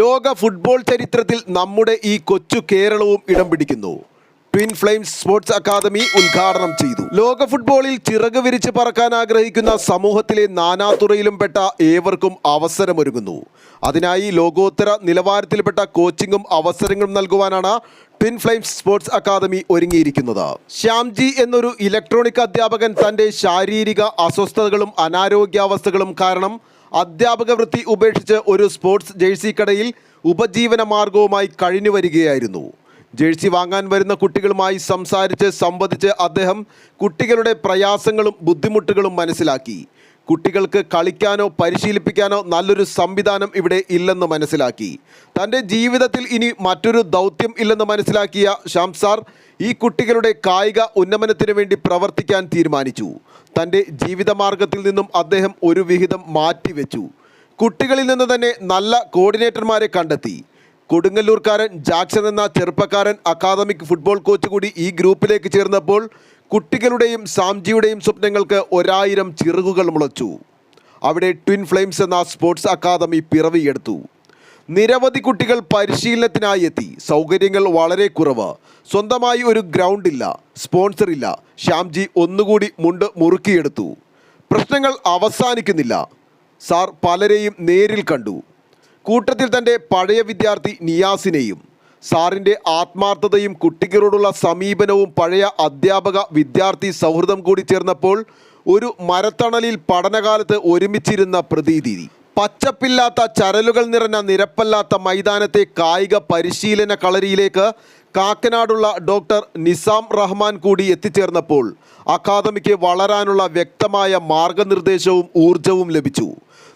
ലോക ഫുട്ബോൾ ചരിത്രത്തിൽ നമ്മുടെ ഈ കൊച്ചു കേരളവും ഇടം പിടിക്കുന്നു. ട്വിൻ ഫ്ലെയിംസ് സ്പോർട്സ് അക്കാദമി ഉദ്ഘാടനം ചെയ്തു. ലോക ഫുട്ബോളിൽ ചിറക് വിരിച്ച് പറക്കാൻ ആഗ്രഹിക്കുന്ന സമൂഹത്തിലെ നാനാതുറയിലും പെട്ട ഏവർക്കും അവസരമൊരുങ്ങുന്നു. അതിനായി ലോകോത്തര നിലവാരത്തിൽപ്പെട്ട കോച്ചിങ്ങും അവസരങ്ങളും നൽകുവാനാണ് ട്വിൻ ഫ്ലെയിംസ് സ്പോർട്സ് അക്കാദമി ഒരുങ്ങിയിരിക്കുന്നത്. ശ്യാംജി എന്നൊരു ഇലക്ട്രോണിക് അധ്യാപകൻ തന്റെ ശാരീരിക അസ്വസ്ഥതകളും അനാരോഗ്യാവസ്ഥകളും കാരണം അധ്യാപക വൃത്തി ഉപേക്ഷിച്ച് ഒരു സ്പോർട്സ് ജേഴ്സി കടയിൽ ഉപജീവന മാർഗവുമായി കഴിഞ്ഞു വരികയായിരുന്നു. ജേഴ്സി വാങ്ങാൻ വരുന്ന കുട്ടികളുമായി സംസാരിച്ച് സംവദിച്ച് അദ്ദേഹം കുട്ടികളുടെ പ്രയാസങ്ങളും ബുദ്ധിമുട്ടുകളും മനസ്സിലാക്കി. കുട്ടികൾക്ക് കളിക്കാനോ പരിശീലിപ്പിക്കാനോ നല്ലൊരു സംവിധാനം ഇവിടെ ഇല്ലെന്ന് മനസ്സിലാക്കി. തന്റെ ജീവിതത്തിൽ ഇനി മറ്റൊരു ദൗത്യം ഇല്ലെന്ന് മനസ്സിലാക്കിയ ഷാംസാർ ഈ കുട്ടികളുടെ കായിക ഉന്നമനത്തിന് വേണ്ടി പ്രവർത്തിക്കാൻ തീരുമാനിച്ചു. തന്റെ ജീവിതമാർഗത്തിൽ നിന്നും അദ്ദേഹം ഒരു വിഹിതം മാറ്റിവെച്ചു. കുട്ടികളിൽ നിന്ന് തന്നെ നല്ല കോർഡിനേറ്റർമാരെ കണ്ടെത്തി. കൊടുങ്ങല്ലൂർക്കാരൻ ജാക്സൺ എന്ന ചെറുപ്പക്കാരൻ അക്കാദമിക് ഫുട്ബോൾ കോച്ച് കൂടി ഈ ഗ്രൂപ്പിലേക്ക് ചേർന്നപ്പോൾ കുട്ടികളുടെയും സാംജിയുടെയും സ്വപ്നങ്ങൾക്ക് ഒരായിരം ചിറകുകൾ മുളച്ചു. അവിടെ ട്വിൻ ഫ്ലെയിംസ് എന്ന സ്പോർട്സ് അക്കാദമി പിറവിയെടുത്തു. നിരവധി കുട്ടികൾ പരിശീലനത്തിനായി എത്തി. സൗകര്യങ്ങൾ വളരെ കുറവ്. സ്വന്തമായി ഒരു ഗ്രൗണ്ട് ഇല്ല. സ്പോൺസർ ഇല്ല. ശ്യാംജി ഒന്നുകൂടി മുണ്ട് മുറുക്കിയെടുത്തു. പ്രശ്നങ്ങൾ അവസാനിക്കുന്നില്ല. സാർ പലരെയും നേരിൽ കണ്ടു. കൂട്ടത്തിൽ തന്റെ പഴയ വിദ്യാർത്ഥി നിയാസിനെയും സാറിന്റെ ആത്മാർത്ഥതയും കുട്ടികളോടുള്ള സമീപനവും പഴയ അധ്യാപക വിദ്യാർത്ഥി സൗഹൃദം കൂടി ചേർന്നപ്പോൾ ഒരു മരത്തണലിൽ പഠനകാലത്ത് ഒരുമിച്ചിരുന്ന പ്രതീതി പച്ചപ്പില്ലാത്ത ചരലുകൾ നിറഞ്ഞ നിരപ്പല്ലാത്ത മൈതാനത്തെ കായിക പരിശീലന കളരിയിലേക്ക് കാക്കനാടുള്ള ഡോക്ടർ നിസാം റഹ്മാൻ കൂടി എത്തിച്ചേർന്നപ്പോൾ അക്കാദമിക്ക് വളരാനുള്ള വ്യക്തമായ മാർഗനിർദ്ദേശവും ഊർജവും ലഭിച്ചു.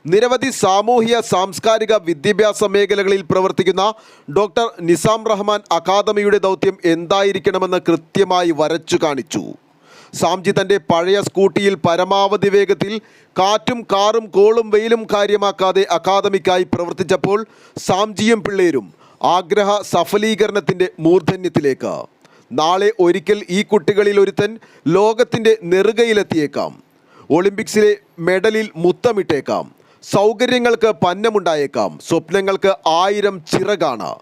നിരവധി സാമൂഹ്യ സാംസ്കാരിക വിദ്യാഭ്യാസ മേഖലകളിൽ പ്രവർത്തിക്കുന്ന ഡോക്ടർ നിസാം റഹ്മാൻ അക്കാദമിയുടെ ദൗത്യം എന്തായിരിക്കണമെന്ന് കൃത്യമായി വരച്ചു കാണിച്ചു. സാംജി തന്റെ പഴയ സ്കൂട്ടിയിൽ പരമാവധി വേഗത്തിൽ കാറ്റും കാറും കോളും വെയിലും കാര്യമാക്കാതെ അക്കാദമിക്കായി പ്രവർത്തിച്ചപ്പോൾ സാംജിയും പിള്ളേരും ആഗ്രഹ സഫലീകരണത്തിന്റെ മൂർധന്യത്തിലേക്ക്. നാളെ ഒരിക്കൽ ഈ കുട്ടികളിൽ ഒരുത്തൻ ലോകത്തിന്റെ നെറുകയിലെത്തിയേക്കാം. ഒളിമ്പിക്സിലെ മെഡലിൽ മുത്തമിട്ടേക്കാം. സൗകര്യങ്ങൾക്ക് പന്നമുണ്ടായേക്കാം. സ്വപ്നങ്ങൾക്ക് ആയിരം ചിറകാണ്.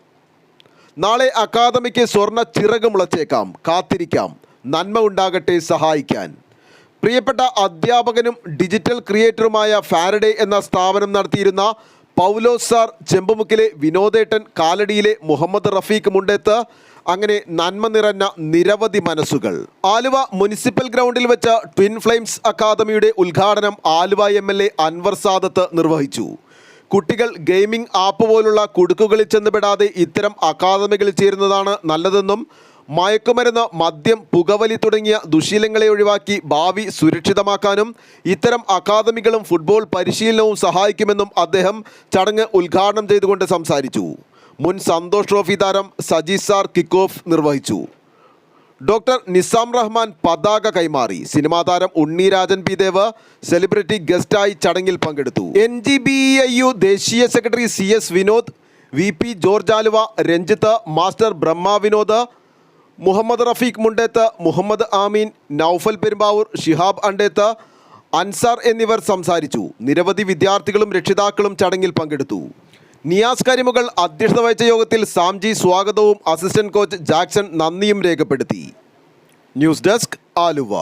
നാളെ അക്കാദമിക്ക് സ്വർണ ചിറക് മുളച്ചേക്കാം. കാത്തിരിക്കാം. നന്മ ഉണ്ടാകട്ടെ സഹായിക്കാൻ. പ്രിയപ്പെട്ട അധ്യാപകനും ഡിജിറ്റൽ ക്രിയേറ്ററുമായ ഫാരഡേ എന്ന സ്ഥാപനം നടത്തിയിരുന്ന പൗലോസ് ചെമ്പുമുക്കിലെ വിനോദേട്ടൻ കാലടിയിലെ മുഹമ്മദ് റഫീഖ് മുണ്ടേത്ത് അങ്ങനെ നന്മ നിറഞ്ഞ നിരവധി മനസ്സുകൾ. ആലുവ മുനിസിപ്പൽ ഗ്രൗണ്ടിൽ വെച്ച ട്വിൻ ഫ്ലെയിംസ് അക്കാദമിയുടെ ഉദ്ഘാടനം Aluva M L A Anwar Sadath നിർവഹിച്ചു. കുട്ടികൾ ഗെയിമിംഗ് ആപ്പ് പോലുള്ള കുടുക്കുകളിൽ ചെന്നുപെടാതെ ഇത്തരം അക്കാദമികളിൽ ചേരുന്നതാണ് നല്ലതെന്നും മയക്കുമരുന്ന് മദ്യം പുകവലി തുടങ്ങിയ ദുശീലങ്ങളെ ഒഴിവാക്കി ഭാവി സുരക്ഷിതമാക്കാനും ഇത്തരം അക്കാദമികളും ഫുട്ബോൾ പരിശീലനവും സഹായിക്കുമെന്നും അദ്ദേഹം ചടങ്ങ് ഉദ്ഘാടനം ചെയ്തുകൊണ്ട് സംസാരിച്ചു. മുൻ സന്തോഷ് ട്രോഫി താരം സജി സാർ കിക്ക് ഓഫ് നിർവഹിച്ചു. ഡോക്ടർ നിസാം റഹ്മാൻ പതാക കൈമാറി. സിനിമാ താരം ഉണ്ണിരാജൻ പി ദേവ് സെലിബ്രിറ്റി ഗസ്റ്റായി ചടങ്ങിൽ പങ്കെടുത്തു. N G B I U ദേശീയ secretary C S Vinod V P George Aluva Ranjith master Brahma Vinod Muhammad Rafeeq Mundeth Muhammad Ameen Noufal Perumbavoor Shihab Andeth Ansar എന്നിവർ സംസാരിച്ചു. നിരവധി വിദ്യാർത്ഥികളും രക്ഷിതാക്കളും ചടങ്ങിൽ പങ്കെടുത്തു. നിയാസ് കരിമുകൾ അധ്യക്ഷത വഹിച്ച യോഗത്തിൽ സാംജി സ്വാഗതവും അസിസ്റ്റന്റ് കോച്ച് ജാക്സൺ നന്ദിയും രേഖപ്പെടുത്തി. News desk Aluva.